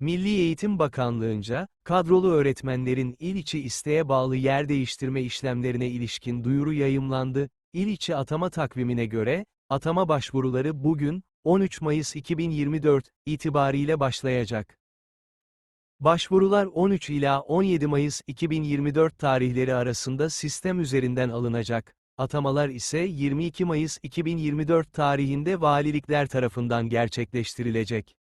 Milli Eğitim Bakanlığı'nca, kadrolu öğretmenlerin il içi isteğe bağlı yer değiştirme işlemlerine ilişkin duyuru yayımlandı. İl içi atama takvimine göre, atama başvuruları bugün, 13 Mayıs 2024 itibariyle başlayacak. Başvurular 13 ila 17 Mayıs 2024 tarihleri arasında sistem üzerinden alınacak. Atamalar ise 22 Mayıs 2024 tarihinde valilikler tarafından gerçekleştirilecek.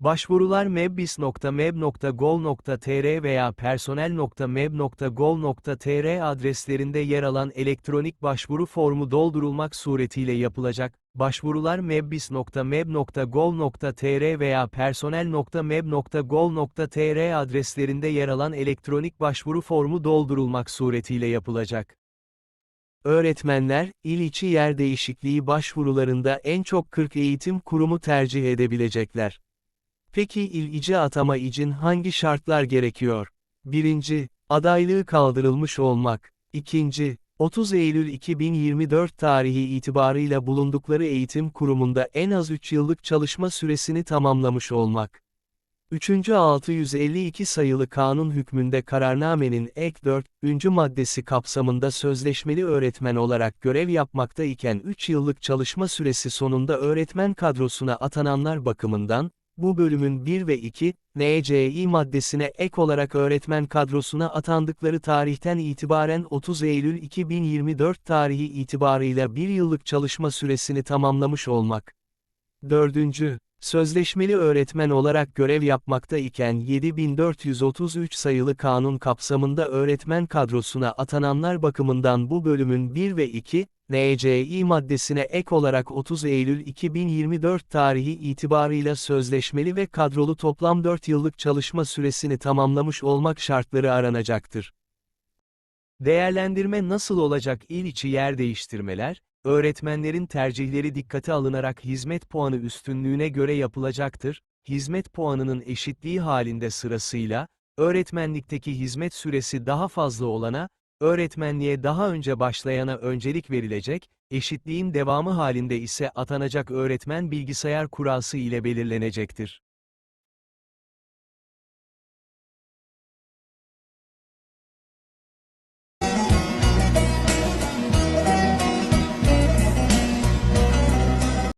Başvurular mebbis.meb.gov.tr veya personel.meb.gov.tr adreslerinde yer alan elektronik başvuru formu doldurulmak suretiyle yapılacak. Başvurular mebbis.meb.gov.tr veya personel.meb.gov.tr adreslerinde yer alan elektronik başvuru formu doldurulmak suretiyle yapılacak. Öğretmenler, il içi yer değişikliği başvurularında en çok 40 eğitim kurumu tercih edebilecekler. Peki il içi atama için hangi şartlar gerekiyor? 1. Adaylığı kaldırılmış olmak. 2. 30 Eylül 2024 tarihi itibarıyla bulundukları eğitim kurumunda en az 3 yıllık çalışma süresini tamamlamış olmak. 3. 652 sayılı kanun hükmünde kararnamenin ek 4. maddesi kapsamında sözleşmeli öğretmen olarak görev yapmakta iken 3 yıllık çalışma süresi sonunda öğretmen kadrosuna atananlar bakımından, bu bölümün 1 ve 2, NCİ maddesine ek olarak öğretmen kadrosuna atandıkları tarihten itibaren 30 Eylül 2024 tarihi itibarıyla 1 yıllık çalışma süresini tamamlamış olmak. 4. Sözleşmeli öğretmen olarak görev yapmakta iken 7433 sayılı kanun kapsamında öğretmen kadrosuna atananlar bakımından bu bölümün 1 ve 2, NCİ maddesine ek olarak 30 Eylül 2024 tarihi itibarıyla sözleşmeli ve kadrolu toplam 4 yıllık çalışma süresini tamamlamış olmak şartları aranacaktır. Değerlendirme nasıl olacak il içi yer değiştirmeler, öğretmenlerin tercihleri dikkate alınarak hizmet puanı üstünlüğüne göre yapılacaktır, hizmet puanının eşitliği halinde sırasıyla, öğretmenlikteki hizmet süresi daha fazla olana, öğretmenliğe daha önce başlayana öncelik verilecek, eşitliğin devamı halinde ise atanacak öğretmen bilgisayar kurası ile belirlenecektir.